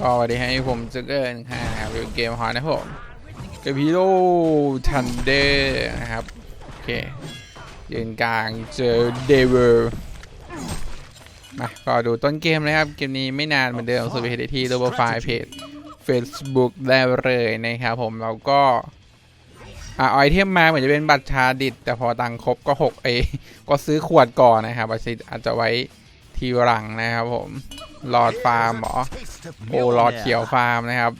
ก็สวัสดีให้ผมจะเกินค่ะครับอยู่เกมฮอนนะผมเกมฮีโร่ทันเดอร์นะครับ โอเคยืนกลางเจอเดเวอร์มาก็ดูต้นเกมนะครับ เกมนี้ไม่นานเหมือนเดิมสุดเพจที่ตัวไฟล์เพจ Facebook ได้เลยนะครับผมเราก็อ่าไอเทมมาเหมือนจะเป็นบัตรชาดิต แต่พอตังครบก็หกเอก็ซื้อขวดก่อนนะครับอาจจะไว้ทีหลังนะครับผมหลอดฟาร์มหรอโอ้หลอดเขียวฟาร์มนะครับ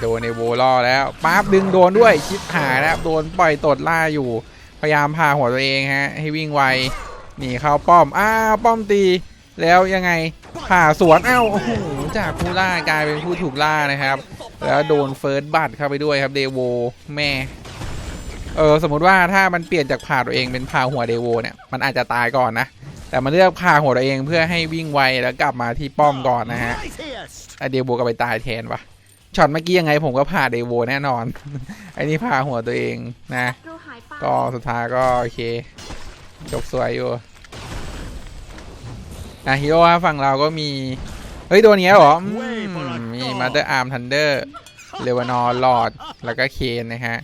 โดนในโวล่อแล้วปั๊บดึงโดนด้วยชิปหายแล้วโดนปล่อยตดล่าอยู่ พยายามพาหัวตัวเองฮะ ให้วิ่งไวหนีเข้าป้อมอ้าวป้อมตี แล้วยังไงผ่าสวนเอ้าโอ้โหจากผู้ล่ากลายเป็นผู้ถูกล่านะครับ แล้วโดนเฟิร์สบัตเข้าไปด้วยครับเดโวแม่เออสมมุติว่าถ้ามันเปลี่ยนจากผ่าตัวเองเป็นผ่าหัวเดโวเนี่ยมันอาจจะตายก่อนนะ แต่มันเลือกผ่าหัวตัวเองเพื่อให้วิ่งไวแล้วกลับมาที่ป้อมก่อนนะฮะไอเดโวก็ไปตายแทนวะช็อตเมื่อกี้ยังไงผมก็ผ่าเดโวแน่นอนไอนี่ผ่าหัวตัวเองนะศัตรูหายไปก็สุดท้ายก็โอเค จบสวยอยู่นะฮีโร่ฝั่งเราก็มี เฮ้ย ตัวเนี้ยเหรออืมมีมาเตอร์อาร์มทันเดอร์เลวานอร์ลอดแล้วก็เคนนะฮะ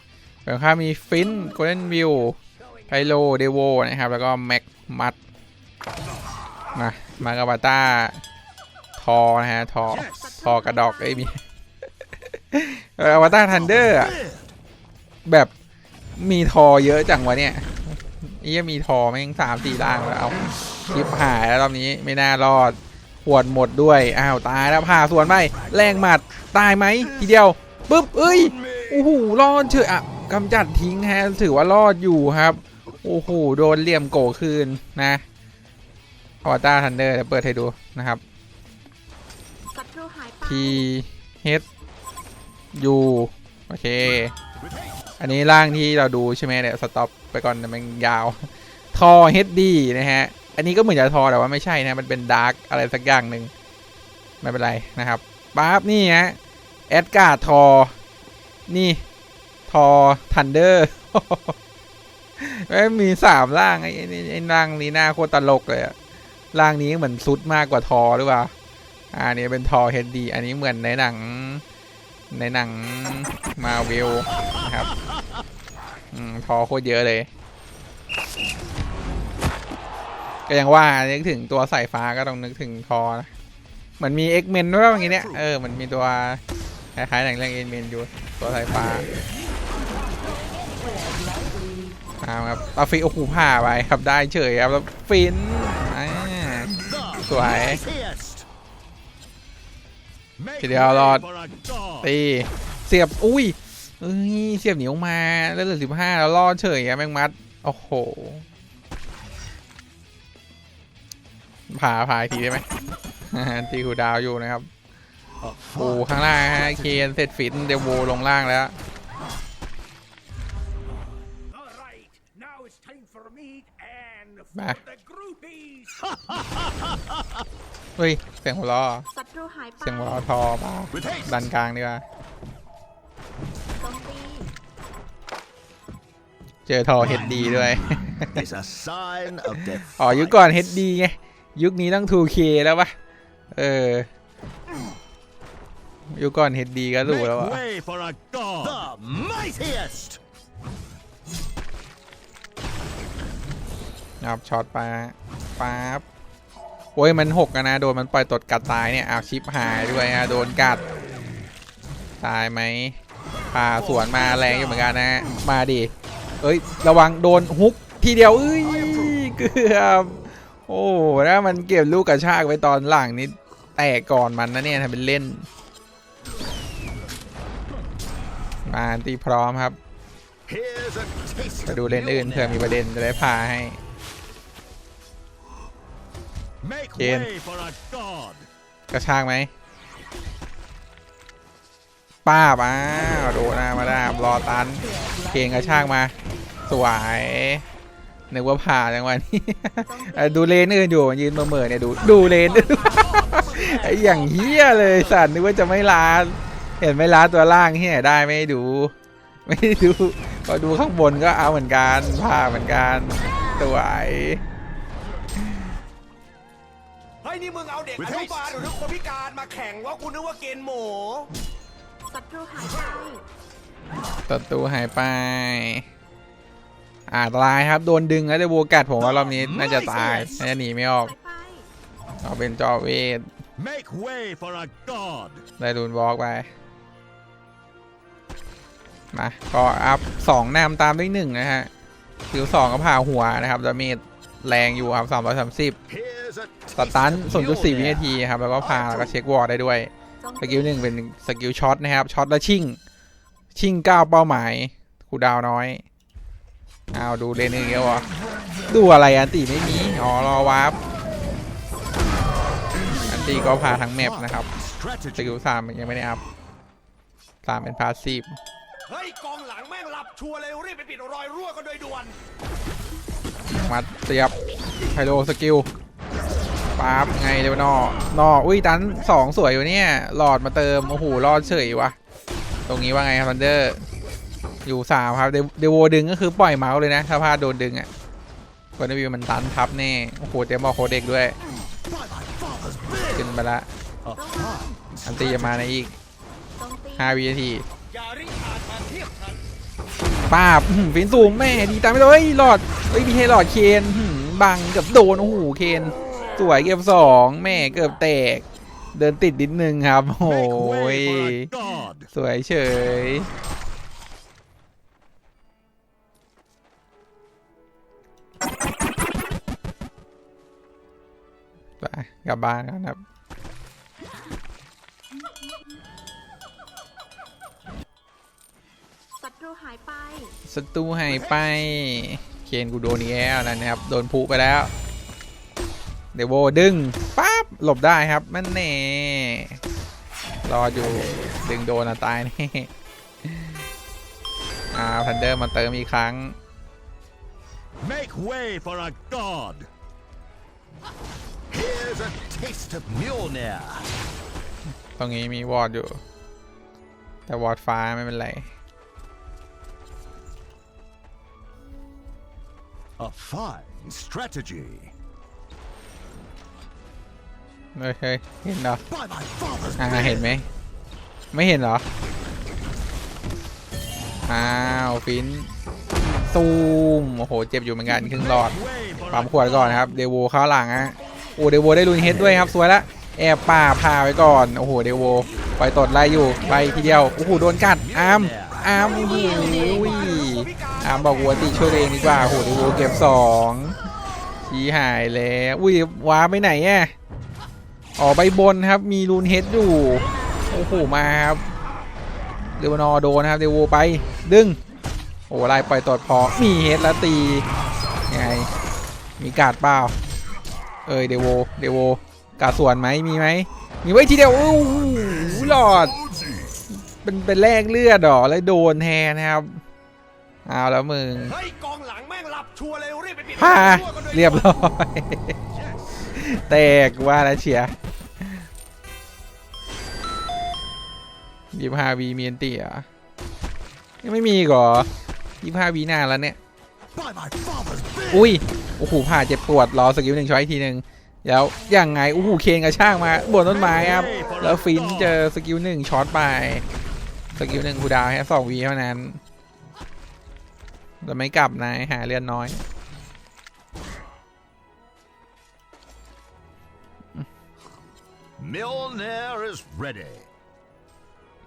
ฝั่งข้างมีฟินโกลเด้นวิวไพโลเดโวนะครับ แล้วก็แม็กมัด มามากาบาต้าทอนะฮะทอทอกระดอกไอ้มีอออวตารทันเดอร์อะแบบมีทอเยอะจังวะเนี่ยนี่ยังมีทอแม่งสามสี่ล่างแล้วเอาคลิปหายแล้วรอบนี้ไม่น่ารอดปวดหมดด้วยอ้าวตายแล้วผ่าส่วนไปแรงหมัดตายไหมทีเดียวปุ๊บเอ้ยโอ้โหรอดเฉยอะกำจัดทิ้งฮะถือว่ารอดอยู่ครับโอ้โหโดนเหลี่ยมโกคืนนะ อวตารทันเดอร์เดี๋ยวเปิดให้ดูนะครับศัตรูหายไป T H U โอเค อันนี้ร่างที่เราดูใช่ไหมเนี่ยสต็อปไปก่อนนะมันยาว ทอ HD นะฮะ อันนี้ก็เหมือนจะทอแต่ว่าไม่ใช่นะ มันเป็นดาร์กอะไรสักอย่างหนึ่งไม่เป็นไรนะครับปั๊บนี่ฮะแอดการ์ดทอ นี่ทอทันเดอร์มีสามร่างไอ้ไอ้ไอ้ร่างนี้หน้าโคตรตลกเลยอะ ร่างนี้เหมือนซุดมากกว่าทอหรือเปล่าอะอันนี้เป็นทอเฮดดีอันนี้เหมือนในหนัง ในหนังมาเวลนะครับอืมทอโคตรเยอะเลย ก็ยังว่านึกถึงตัวสายฟ้าก็ต้องนึกถึงทอนะเหมือนมีเอ็กเมนด้วยว่าอย่างงี้เนี่ยเออมันมีตัวคล้ายๆหนังเรื่องเอ็กเมนอยู่ตัวสายฟ้าเอาครับเอาฟิโอ้โหผ่าไปครับได้เฉยครับแล้วฟินอ่า สวยทีเดียวรอดตีเสียบอุ้ยเอ้ยเสียบเหนียวมาแล้วเหลือสิบห้าแล้วรอดเฉยอะแมงมัดโอ้โหผ่าผ่าอีกทีได้ไหมตีหูดาวอยู่นะครับโอ้ข้างล่างฮะเคนเสร็จฟินเดวโวลงล่างแล้ว All right, เฮ้ย เสียงหัวล้อศัตรูหายไปเสียงหัวล้อทอป่ะดันกลางดีกว่าโจมตีเจอทอเฮดดีด้วย is a sign of death. อ๋อ ยุคก่อน HD ไง ยุคนี้ต้อง 2K แล้วปะเออ ยุคก่อน HD ก็รู้แล้วอะ Make way for a god. The mightiest. งับช็อตไป ปั๊บโอ้ยมันหกอะนะโดนมันปล่อยตดกัดตายเนี่ยอ้าวชิปหายด้วยฮะโดนกัด ตายไหมพาสวนมาแรงอยู่เหมือนกันนะมาดิเอ้ยระวังโดนฮุกทีเดียวเอ้ยเกือบโอ้ถ้ามันเก็บลูกกระชากไว้ตอนหลังนี้แตกก่อนมันนะเนี่ยทำเป็นเล่น มาตีพร้อมครับ Here's a taste ไป of ดูเลนอื่นเผื่อมีประเด็นจะได้พาให้ Make Ken. way for a god. กระชากไหมป้าบ้าวโดนหน้ามาดามรอตันเกงกระชากมา สวยนึกว่าผ่าจังหวะนี้เอ่อดูเลนอื่นอยู่ยืนเมื่อๆเนี่ยดูดูเลนไอ้อย่างเฮี้ยเลยสัตว์นึกว่าจะไม่ล้าเห็นไม่ล้าตัวล่างที่ไหนได้ไม่ดู ไม่ได้ดูพอดูข้างบนก็เอาเหมือนกันผ่าเหมือนกันสวย I นี่มึงเอาเด็ก With อนุ haste บาลหรือคนพิการมาแข่งว่ากูนึกว่าเกณฑ์หมูศัตรูหายไปศัตรูหายไปอ่าตายครับโดนดึงแล้วได้โวกัดผมว่ารอบนี้น่าจะตายน่าจะหนีไม่ออกหายไปเอาเป็นจอเวท Make way for a god. ได้รูนวอล์กไปมาก็อัพสองนำตามด้วยหนึ่งนะฮะคิวสองก็ผ่าหัวนะครับดาเมจ แรงอยู่ครับสามร้อยสามสิบ Here's a สตัน taste of 0.4 วินา Mjolnir. ทีครับ แล้วก็พาแล้วก็เช็ควอร์ได้ด้วยโจมสตีกิลหนึ่งเป็นสกิลช็อตนะครับ ช็อตแล้วชิ่ง ชิ่งเก้าเป้าหมายคูลดาวน์น้อย เอาดูเลนหนึ่งเดียวอะดูอะไรอันตีไม่มี อ๋อ รอวาร์ปอันตีก็พาทั้งแมปนะครับส Strategy. กิลสามยังไม่ได้อัพสามเป็นพาสซีฟเฮ้ยกองหลังแม่งหลับชัวร์เลยรีบไปปิดรอยรั่วกันโดยด่วน มัดเสียบไฮโลสกิลปั๊บไงเดียวนอนออุ้ยตันสองสวยอยู่เนี่ย หลอดมาเติม โอ้โหรอดเฉยวะ ตรงนี้ว่าไงครับทันเดอร์ อยู่สามครับ เดเดโวดึงก็คือปล่อยเมาส์เลยนะ ถ้าพลาดโดนดึงอะกอนวิวมันตันทับแน่ โอ้โหเต็มบอกโคเด็กด้วย ขึ้นไปละ อันตีจะมาในอีก 5 วินาที ป้าบฟินสูงแม่ดีตามไม่เลยหลอดเฮ้ยมีให้หลอดเคนบังเกับโดนโอ้โหเคนสวยเก็บสองแม่เกือบแตก เดินติดนิดนึงครับโอ้ยสวยเฉยไปกลับบ้านกันครับ ศัตรูหายไป เคนกูโดนอีกแล้วนะครับ โดนพุไปแล้ว เดยวโวดึงปั๊บหลบได้ครับ มันแน่รออยู่ดึงโดนอะตายแน่อ่าพันเดอร์มาเติมอีกครั้ง Make way for a god. Here's a taste of Mjolnir. ตรงนี้มีวอร์ดอยู่ แต่วอร์ดฟ้าไม่เป็นไร A fine strategy. เฮ้ยเฮ้ยเห็นเหรอ By my father's อ่า beard. เห็นไหม ไม่เห็นเหรอ อ้าวฟินซูม โอ้โห เจ็บอยู่เหมือนกันครึ่งหลอด Make way for ปั๊ม a ขวดก่อนนะครับ เดโวเข้าหลังฮะโอ้เดโวได้ลุนเฮดด้วยครับ สวยละแอบป่าพาไว้ก่อน โอ้โห เดโวปล่อยตดไล่อยู่ไล่ทีเดียว โอ้โห โดนกัด อาร์ม อาร์มโอ้โหอามบอกวัวติช่วยเองดีกว่าโหเดโวเก็บสองชี้หายแล้วอุ้ยว้าไปไหนอะออกไปบนครับมีลูนเฮดอยู่โอ้โหมาครับเดวนอโดนะครับเดโวไปดึงโอ้ไล่ปล่อยตดพอมีเฮดแล้วตีไงมีกาดเปล่าเอ้ยเดโวเดโวกาดส่วนไหมมีไหมมีไว้ทีเดียวโอ้โหหลอดเป็นเป็นแลกเลือดหรอแล้วโดนแทนนะครับ เอาแล้วมึงเฮ้ยกองหลังแม่งหลับชัวร์เลยรีบไปปิดรพาอยรั่วกันโดยด่วนเรียบร้อยแตกว่าแล้วเชียร์ยี่ห้าวีมีอันตีเหรอะยังไม่มีอีกเหรอยี่ห้าวีนานแล้วเนี่ย By my father's beard. อุ้ย โอ้โหผ่าเจ็บปวด รอสกิลหนึ่งช้อยอีกทีหนึ่งแล้วยังไงโอ้โหเคนกระช่างมาบนต้นไม้ครับ แล้วฟินเจอสกิลหนึ่งช็อตไป สกิลหนึ่งคูลดาวน์แค่สองวีเท่านั้น แต่ไม่กลับนะหาเลือนน้อย Mjolnir is ready.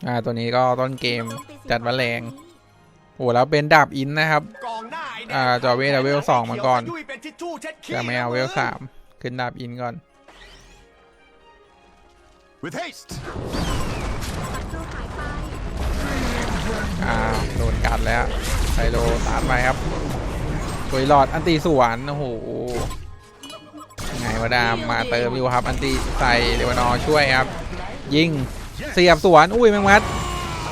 อ่าตัวนี้ก็ต้นเกมโจตีจัดมาแรงโอ้แล้วเป็นดาบอินนะครับกองหน้าไแดงอ่าจอเวทเอาเวลสองมาก่อนยุ่ยเป็นทิชชู่เช็ดขี้จะไม่เอาเวลสามขึ้นดาบอินก่อน With haste. ศัตรูหายไปอ่าโดนกัดแล้ว ไซโลตามไปครับตุยหลอดอันตีสวนโอ้โหไงวะดามมาเติมอยู่ครับ อันตีใส่เดวานอช่วยครับ ยิงเสียบสวนอุ้ยแมงมัด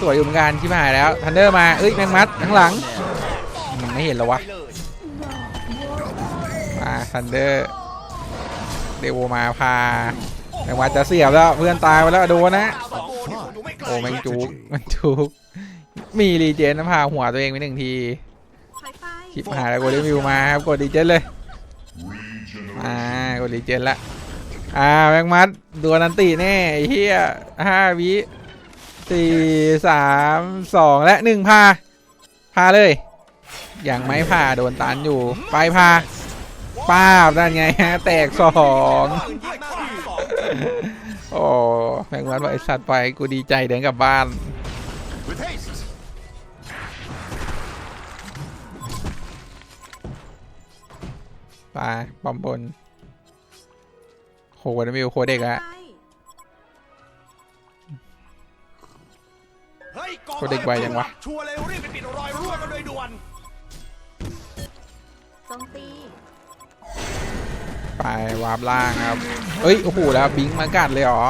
สวยอยู่เหมือนกันที่ผ่านแล้วทันเดอร์มาเอ้ยแมงมัดข้างหลังอืมไม่เห็นเหรอวะมาทันเดอร์เดวมาพาแมงมัดจะเสียบแล้วเพื่อนตายไปแล้วโดนนะโอ้แมงจุกแมงจุก มีรีเจนนะพาหัวตัวเองไปหนึ่งทีหายไปชิบหายแล้วกดรีวิวมาครับกดรีเจนเลยอ่ากดรีเจนละอ่าแมงมัดดวลนันติแน่ไอ้เฮียห้าวิสี่สามสองและหนึ่งพาพาเลยยังไม่พาโดนตันอยู่ ไปพาป้าบนั่นไงฮะแตกสองโอ้แมงมัดว่าไอสัตว์ไปกูดีใจเดินกลับบ้าน With haste. ไปบอมบนโหวันมิวโคเด็กอะใช่เฮ้ยกองคนเด็กวัยยังวะชัวร์เลยรีบไปปิดรอยรั่วกันโดยด่วนโจมตีไปวาร์ปล่างครับ เอ้ย โอ้โห แล้วบิงค์มากัดเลยเหรอ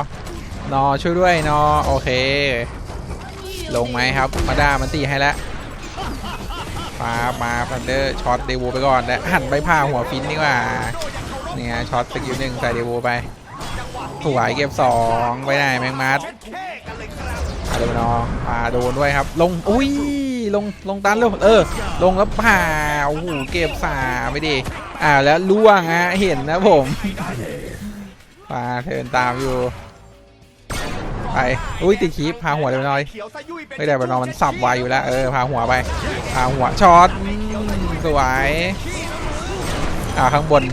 นอช่วยด้วยนอ โอเค ลงไหมครับ มาด้ามันตีให้แล้ว มามาพันเดอร์ช็อตเดวูไปก่อนแต่หันไปผ่าหัวฟินดีกว่าเนี่ยช็อตสกิลหนึ่งใส่เดวูไปสวยเก็บสองไปไหนแมงมัดเท่กันเลยครับอาโดนอปาโดนด้วยครับ ลงอุ้ยลงลงตันเร็วเออ ลงแล้วผ่าโอ้โหเก็บสามไปดิอ่าแล้วล่วงฮะเห็นนะผมปาเทินตามอยู่ ไป อุ้ยติดคีปพาหัวเลยหน่อยไม่ได้บอลนอนมันสับไวอยู่แล้ว เออ พาหัวไป พาหัวช็อตสวย อ่าข้างบน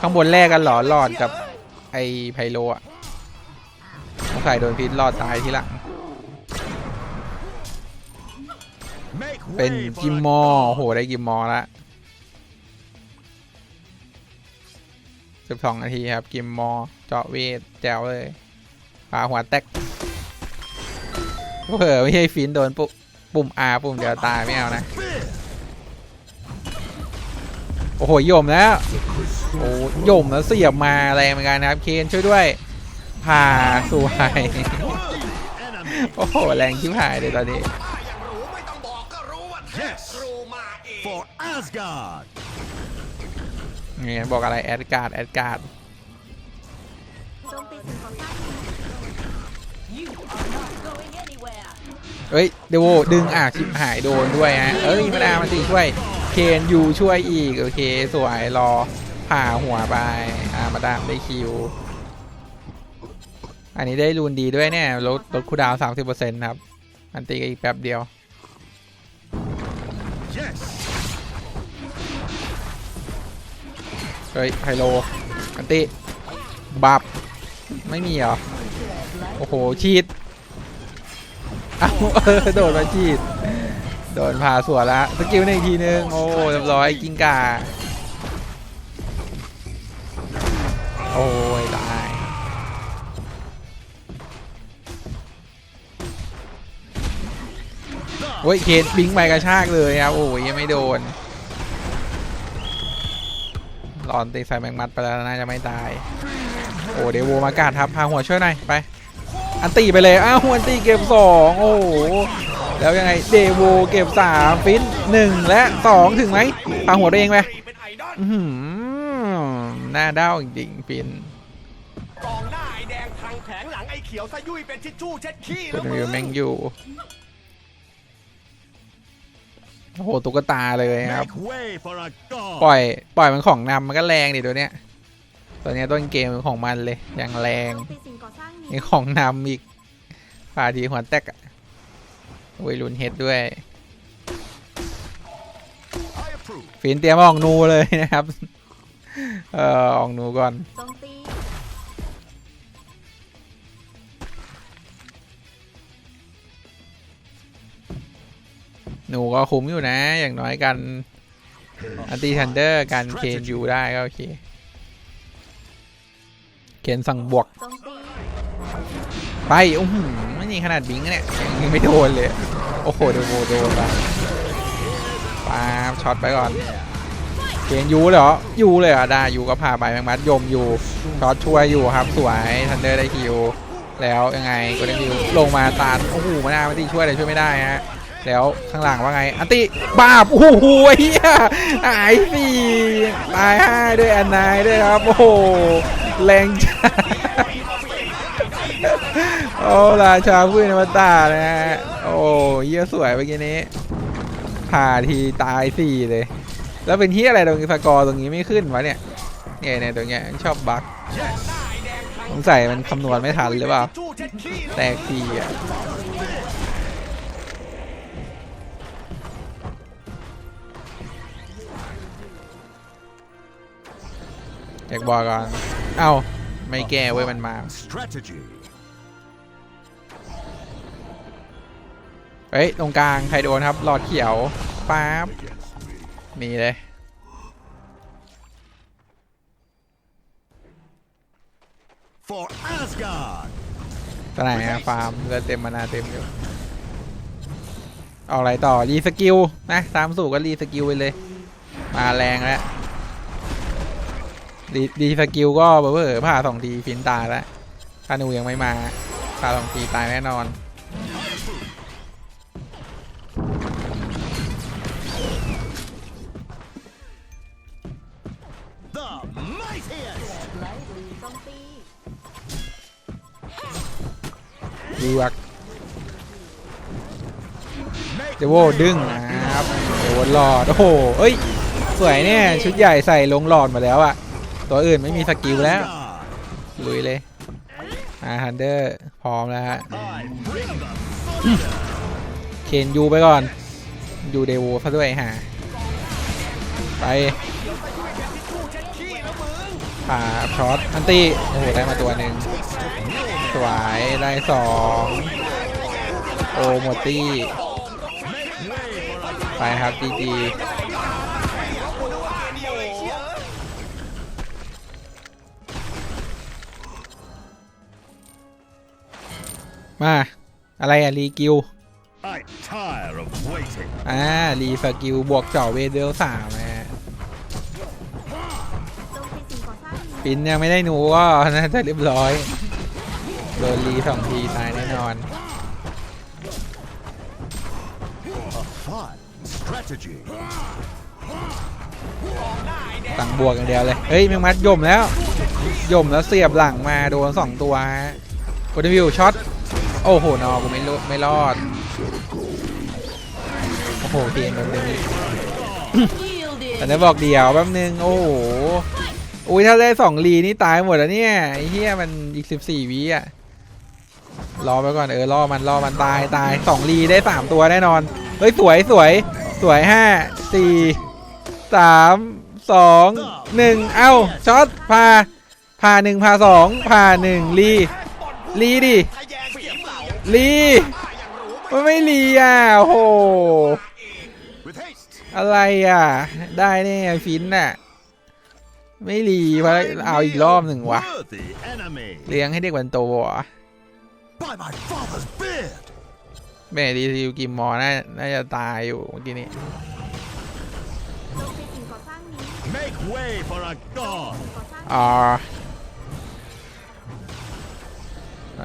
ข้างบนแรกกันหรอหลอดกับไอไพโลอะสงสัยโดนพิษรอดตายทีหลัง เป็นกิมมอโหได้กิมมอละสิบสองนาทีครับ กิมมอเจาะเวทแจวเลยาหัวแตกเผลอไม่ใช่ฟินโดนปุ๊บปุ่ม R ปุ่มเดียวตายไม่เอานะ โอ้โหโยมแล้วโอ้โยมแล้วเสียบมาแรงเหมือนกันนะครับ เคนช่วยด้วยผ่าสวย Enemy. โอ้โหแรงชิบหายเลยตอนนี้ป้าอย่างรู้ไม่ต้องบอกก็รู้ว่าเทพ Yes ครูมาเอง For Asgard. นี่บอกอะไรแอดการ์ดแอดการ์ด เอ้ยเดโวดึงอะชิบหายโดนด้วยฮะเอ้ยมาดามันตีช่วยเคนยูช่วยอีกโอเคสวยรอผ่าหัวไปอ่ามาดามได้คิว อันนี้ได้รูนดีด้วยเนี่ยลดลดคูดาวสามสิบเปอร์เซ็นต์ครับ อันตีกันอีกแป๊บเดียว Yes. เฮ้ยไฮโล อันติบับ ไม่มีเหรอ โอ้โห ชีด เอาเออโดนมาชีด โดนพาสวนละสกิลหนึ่งทีนึง โอ้เรียบร้อยกิงก่าโอ้ยตายโอ้ยเคนบิงไปกระชากเลยครับ โอ้ยยังไม่โดนหลอนตีใส่แมงมัดไปแล้วน่าจะไม่ตาย โอ้เดวโวมากาดครับพาหัวช่วยหน่อย ไป อันตีไปเลยอ้าวอันตีเก็บสองโอ้โหแล้วยังไงเดวโวเก็บสามฟินหนึ่งและสองถึงไหมพาหัวตัวเองไปเป็นไอดอลอื้อหือหน้าเด้าจริงๆฟินกองหน้าไอแดงทางแผงหลังไอเขียวซะยุ่ยเป็นทิชชู่เช็ดขี้คุแล้วณมึวิวงแม่งอยู่โอ้โหตุ๊กตาเลยครับ Make way for a ปล่อ god. ยปล่อยมันของนำมันก็แรงดิตัวเนี้ย ตัวเนี้ยต้นเกมของมันเลยอย่างแรงโจมตีสิ่งก่อสร้างนี้มีของนำอีกพาทีหัวแตกอะวัยรุ่นเฮดด้วย I approve. ฟินเตรียมออกนูเลยนะครับ เออออกนูก่อนโจมตีหนูก็คุ้มอยู่นะ อย่างน้อยกันอันตีทันเดอร์กันเคนอยู่ได้ก็โอเค เคนสั่งบวก ไป โอ้โหไม่นี่ขนาดบิงเนี่ยยังไม่โดนเลย โอ้โหเดยวโดนไปปาช็อตไปก่อนเคนยูเลยเหรอยูเลยเหรอได้ยูก็พาไปแมงมัดยมยูช็อตช่วยอยู่ครับ สวยทันเดอร์ได้คิว แล้วยังไงก็ได้คิวลงมาตันโอ้โหมาหน้ามันตีช่วยอะไรช่วยไม่ได้ฮะแล้วข้างหลังว่าไง อันติบาบโอ้โหเฮียหายสี่ตายห้าด้วยอันนายด้วยครับ โอ้โห แรงจัดโอ้ราชาพุ้ยนวัตตานะฮะ โอ้เยี่ยสวยเมื่อกี้นี้ผ่าทีตายสี่เลย แล้วเป็นที่อะไรตรงนี้สกอร์ตรงนี้ไม่ขึ้นวะเนี่ยเนี่ยเนี่ยตัวเนี้ยชอบบั๊กสงสัยมันคำนวณไม่ทันหรือเปล่า แตกทีอะอยากบอกก่อน เอ้าไม่แก้เว้ยมันมา Strategy. เฮ้ย ตรงกลาง ใครโดนครับ หลอดเขียวป๊าบมีเลย For Asgard. ตอนไหนอะฟาร์มเลือดเต็มมานาเต็มอยู่ เอาอะไรต่อ รีสกิลนะ ตามสูตรก็รีสกิลไปเลย มาแรงแล้ว รีรีสกิลก็เบอร์เบอร์ผ่าสองทีฟินตายแล้วคานูยังไม่มาผ่าสองทีตายแน่นอน The mightiest. โจมตีดูวัก Make เดโวดึงนะครับเดโวหลอด โอ้โห เอ้ย สวยเนี่ย ชุดใหญ่ใส่ลงหลอดมาแล้วอะ ตัวอื่นไม่มีสกิลแล้ว ลุยเลยอ่าฮันเดอร์ พร้อมแล้วฮะเคนยูไปก่อน ยูเดโวซะด้วยฮะไปผ่าช็อตอันตี้โอ้โห ได้มาตัวหนึ่งสวายได้สองโอหมดตี้ ไปครับจีจี มา อะไรอะรีกิว I tire of waiting. อ่ารีสกิลบวกเจาะเวเดลสามนะฮะโจมตีสิ่งก่อสร้างนี้ปินยังไม่ได้หนูก็น่าจะเรียบร้อย โดนรีสองทีตายแน่นอน A fine strategy. สั่งบวกอย่างเดียวเลย เฮ้ยแมงมัดย่มแล้วย่มแล้วเสียบหลังมาโดนสองตัวฮะกดวิวช็อต โอ้โหนอกูไม่รอดไม่รอด โอ้โหเกมแบบนี้แต่จะบอกเดียวแป๊บนึง โอ้โหอุ้ยถ้าได้สองลีนี่ตายหมดแล้วเนี่ยไอ้เหี้ยมันอีกสิบสี่วิอะรอไปก่อนเออรอมันรอมันตายตายสองลีได้สามตัวแน่นอน เฮ้ย สวยสวยสวยห้าสี่สามสองหนึ่งเอ้าช็อตพาพาหนึ่งพาสองพาหนึ่งลีลีดิ ล่าลีมันไม่ลีอะโอ้โห With haste. อะไรอะ ได้แน่ฟินน่ะ ไม่รีเพราะเอาอีกรอบหนึ่งวะ Worthy enemy. เลี้ยงให้เด็กวันโตอะ By my father's beard. แม่ดีซีกิมมอร์น่าน่าจะตายอยู่เมื่อกี้นี้โจมตีสิ่งก่อสร้า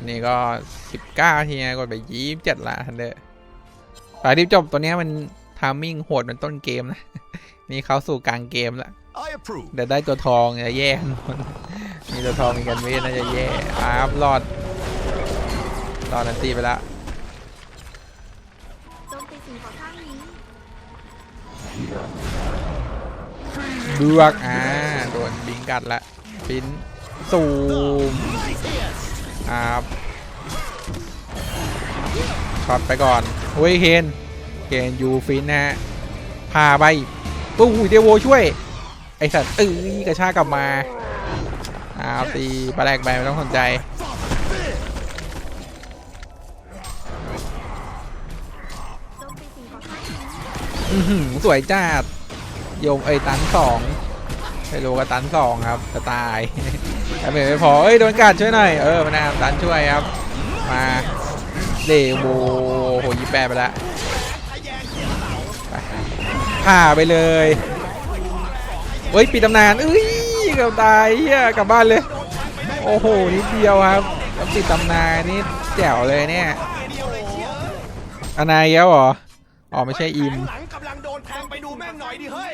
งนี้ Make way for a god. สิ่งก่อสร้างอ่าตอนนี้ก็19ทีนะกดไปยี่สิบเจ็ดละทันเดอร์ปาที่จบตัวเนี้ยมันทามมิ่งโหดเหมือนต้นเกมนะ นี่เข้าสู่กลางเกมแล้ว I approve. แต่ได้ตัวทองจะแย่กันหมดมีตัวทองมีกันเวทน่าจะแย่อาครับรอดรอดนันตีไปแล้วโจมตีสิ่งก่อสร้างนี้บวกอ่าโดนบิงกัดละปินซูม ครับช็อตไปก่อนเฮ้ยเคนเคนยูฟินนะฮะพาไปปุ๊บเดวโวช่วย ไอสัตว์เอ้ยกระชากกลับมาอ้าวตีปลาแรกไปไม่ต้องสนใจโจมตีสิ่งก่อสร้างนี้อื้อหือสวยจ้าดโยมเอ้ยตันสองไฮโลกับตันสองครับจะตาย แต่ไม่ไม่พอเอ้ยโดนกัดช่วยหน่อย เออมานาตันช่วยครับ มาเดโวโหยี่แปดไปละผ่าไปเลยเฮ้ยปิดตำนานเอ้ยเกือบตายเฮียกลับบ้านเลย โอ้โหนิดเดียวครับปิดตำนานนี่แจ๋วเลยเนี่ยอนายเย้วเหรออ๋อไม่ใช่อิมหลังกำลังโดนแทงไปดูแม่งหน่อยดิเฮ้ย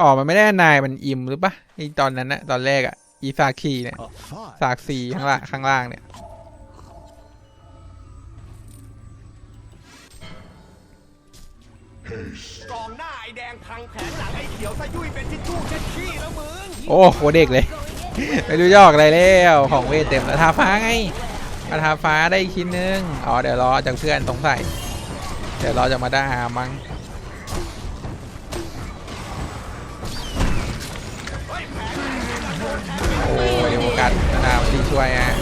อ๋อ มันไม่ได้นาย มันอิมหรือปะไอตอนนั้นนะตอนแรกอะอีซาคีเนี่ย A fine ซากซีข้างล่างข้างล่างเนี่ย Here กองหน้าไอแดงพังแผงหลังไอเขียวซะยุ่ยเป็นทิชชู่เช็ดขี้แล้วมึงโอ้โหเด็กเลย ไม่รู้จะออกอะไรแล้วของเวทเต็มแล้วทาฟ้าไงมาทาฟ้าได้อีกชิ้นนึง อ๋อ เดี๋ยวรอจากเพื่อนสงสัย เดี๋ยวรอจากมาด้ามั้ง กาสมาด้าที่ช่วยฮะ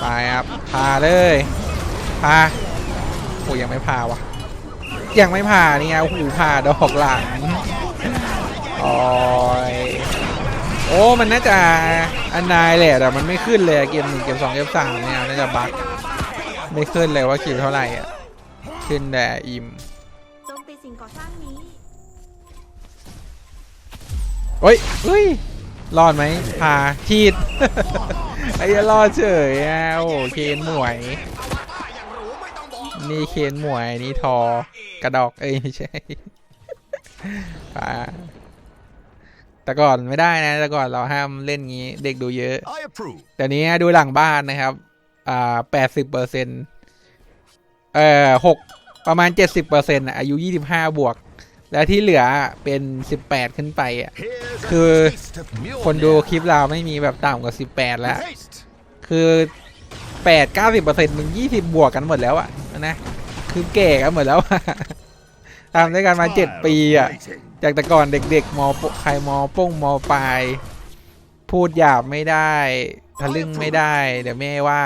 ไปครับพาเลยพาโอ้ยังไม่พาวะยังไม่ผ่านี่ไงโอ้โหผ่าดอกหลังโอ้ยโอ้มันน่าจะอันนายแหละแต่มันไม่ขึ้นเลยอะเกมหนึ่งเกมสองเกมสามเนี่ยน่าจะบั๊กไม่ขึ้นเลยว่าคิวเท่าไหร่อะขึ้นแต่อิมโจมตีสิ่งก่อสร้างนี้เฮ้ยเฮ้ย รอดไหมพาชีดไอ้เหี้ยรอดเฉยอะโอ้เคนหมวยอย่างหรูไม่ต้องบอกนี่เคนหมวยนี่ทอกระดอกเอ้ยไม่ใช่ปาแต่ก่อนไม่ได้นะแต่ก่อนเราห้ามเล่นงี้เด็กดูเยอะแต่นี้ดูหลังบ้านนะครับอ่าแปดสิบเปอร์เซ็นเอ่อหกประมาณเจ็ดสิบเปอร์เซ็นต์อายุยี่สิบห้าบวก แล้วที่เหลือเป็นสิบแปดขึ้นไปอะ Here's a Cứ- taste of คนดูคลิปเราไม่มีแบบต่ำกว่าสิบแล้ว คือแปดเก้าสิบเปอร์เซ็นต์มึงยี่สิบวกกันหมดแล้วอะนะคือแก่กันหมดแล้วทำด้วยกันมาเจ็ด Fire ปีอะจากแต่ก่อนเด็กๆมปใครมอป้งมอปลายพูดหยาบไม่ได้ทะลึ่งไม่ได้ เดี๋ยวแม่ว่า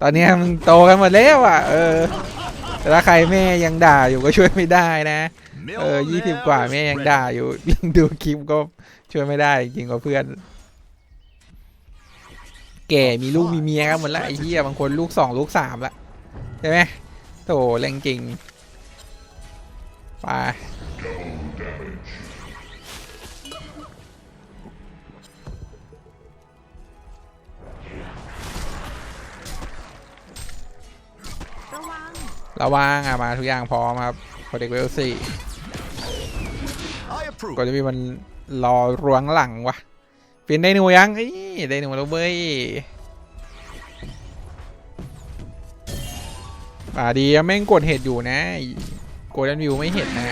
ตอนนี้มึงโตกันหมดแล้วอะเออแต่ถ้าใครแม่ยังด่าอยู่ก็ช่วยไม่ได้นะ เออยี่สิบ Mjolnir กว่า is แม่ยัง ready. ด่าอยู่ดูคลิปก็ช่วยไม่ได้จริงๆกับเพื่อน แก่มีลูกมีเมียกันหมดแล้วไอ้เหี้ยบางคนลูกสองลูกสามละใช่ไหมโถเร่งจริงไประวังระวังอะมาทุกอย่างพร้อมครับโคเด็กเวลสี่ I approve. ก็จะมีมันรอรวงหลังวะเปลี่ยนได้หนูยังเอ้ได้หนูแล้วเว้ยอ่าดีแม่งกดเห็ดอยู่นะโกลเดนวิวไม่เห็นนะ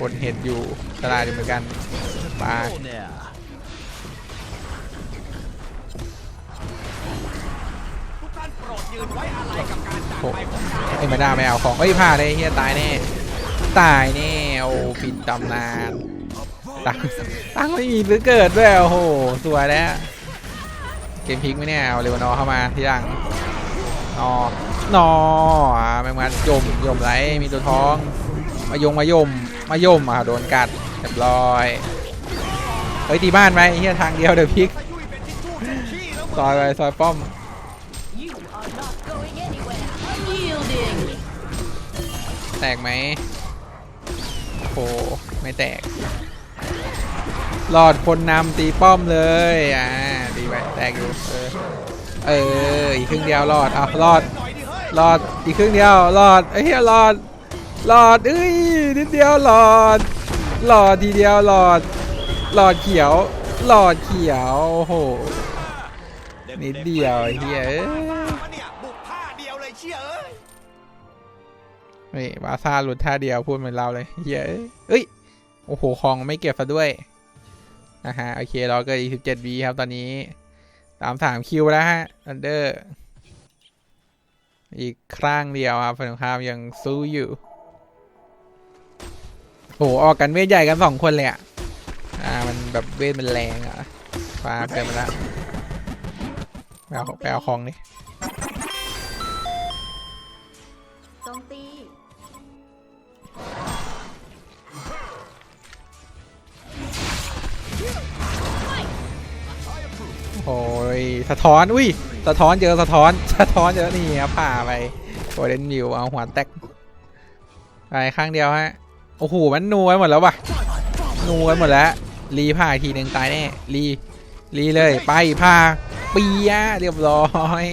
กดเห็ดอยู่ตลาดอยู่เหมือนกันป่านโปรดยืนไว้อาลัยกับการจากโอ้ไปของข้าไอ้มาด้าไม่เอาของเอ้ยพลาเลยเฮียตายแน่ ตายแน่โอ้ปิดตำนานตังตังไม่มีหรือเกิดด้วย โอ้โห สวยแล้ว เกมพลิกไหมเนี่ย เอาเรวนอเข้ามาที่หลังนอนออ่าแมงมันยมยมไรมีตัวท้อง มายงมายม มายมอะโดนกัดเรียบร้อย เฮ้ยตีบ้านไหมเฮียทางเดียวเดี๋ยวพลิกซอยไปซอยป้อมแตกไหม โอ้ไม่แตก หลอดคนนำตีป้อมเลย อ่าดีไปแตกอยู่ เออ เออ อีกครึ่งเดียวรอดอะรอดหน่อดิเฮ้ยรอด อีกครึ่งเดียวรอดไอ้เหี้ยรอด รอดเอ้ย นิดเดียวรอด รอดทีเดียวรอด รอดเขียว รอดเขียว โอ้โห นิดเดียวเหี้ย นี่บาซ่าหลุดท่าเดียวพูดเหมือนเราเลยเฮ้เอ้ย โอ้โหคองไม่เก็บซะด้วยนะฮะโอเคเราก็อีกสิบเจ็ดวีครับตอนนี้ตามสามคิวแล้วฮะอันเดอร์ อีกครั้งเดียวครับฝั่งตรงข้ามยังสู้อยู่โหออกกันเวทใหญ่กันสองคนเลยอะอ่ามันแบบเวทมันแรงอะฟ้าเกินมาแล้วแปลแปลคองนี่ ยสะท้อน อุ้ย สะท้อนเจอสะท้อน สะท้อนเจอนี่ครับผ่าไปโกลเดนวิวเอาหัวแตกไปข้างเดียวฮะ โอ้โห มันนัวหมดแล้วว่ะนัวหมดแล้ว รีผ่าอีกทีหนึ่งตายแน่ รี รีเลย ไปผ่าปียะเรียบร้อย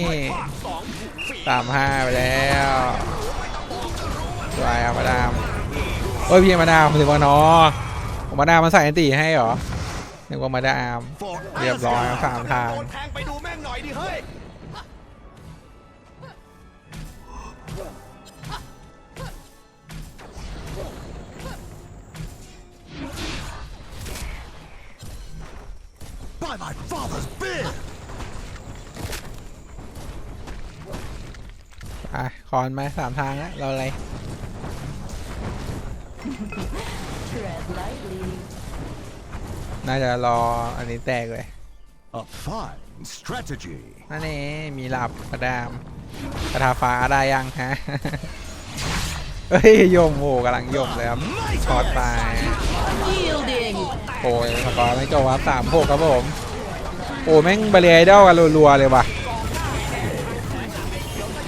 สามห้าไปแล้วสวยครับมาดาม เอ้ยพี่มาดามถึงว่านอมาดามมันใส่อันตีให้เหรอึกว่ามาได้อาร์มเรียบร้อยสามทางแทงไปม่คอนไหสามทางแล้วเราอะไร น่าจะรออันนี้แตกเลย A fine strategy. นั่นเองมีหลับกระดามกระทาฟ้าได้ยังฮะ เฮ้ยโยมโอ้กำลังโยมเลยครับช็อตไป Yielding. โอ้ยสกอร์ไม่จบครับสามหกครับผม โอ้แม่งบาเรียไอดอลกันรัวๆเลยว่ะ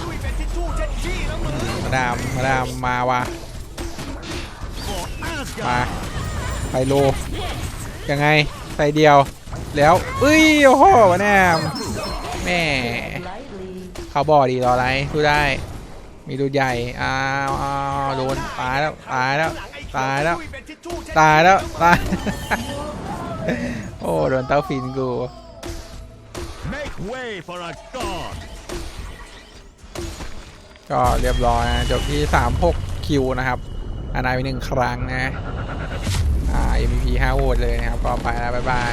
ยุ่ยเป็นทิชชู่เช็ดขี้แล้วมึงมาดามมาดามมาว่ะ For มา Asgard! ไฟโล ยังไงไฟเดียว แล้วอุ้ยโอ้โหวะแนมแม่ Lightly. เขาบอดีรออะไรดูได้ มีดูใหญ่อ้าวอ้าวโดนตายแล้วตายแล้วหลังไอ้เขีตายแล้วยุ่เป็นทิชชู่เช็ดตายแล้วตายโอ้โดนเต้าฟินกู Make way for a god! ก็เรียบร้อยนะจบที่ 36 คิวนะครับ อานายไปหนึ่งครั้งนะ อ่า MVP 5โหวตเลยนะครับ ก็ไปแล้ว บ๊ายบาย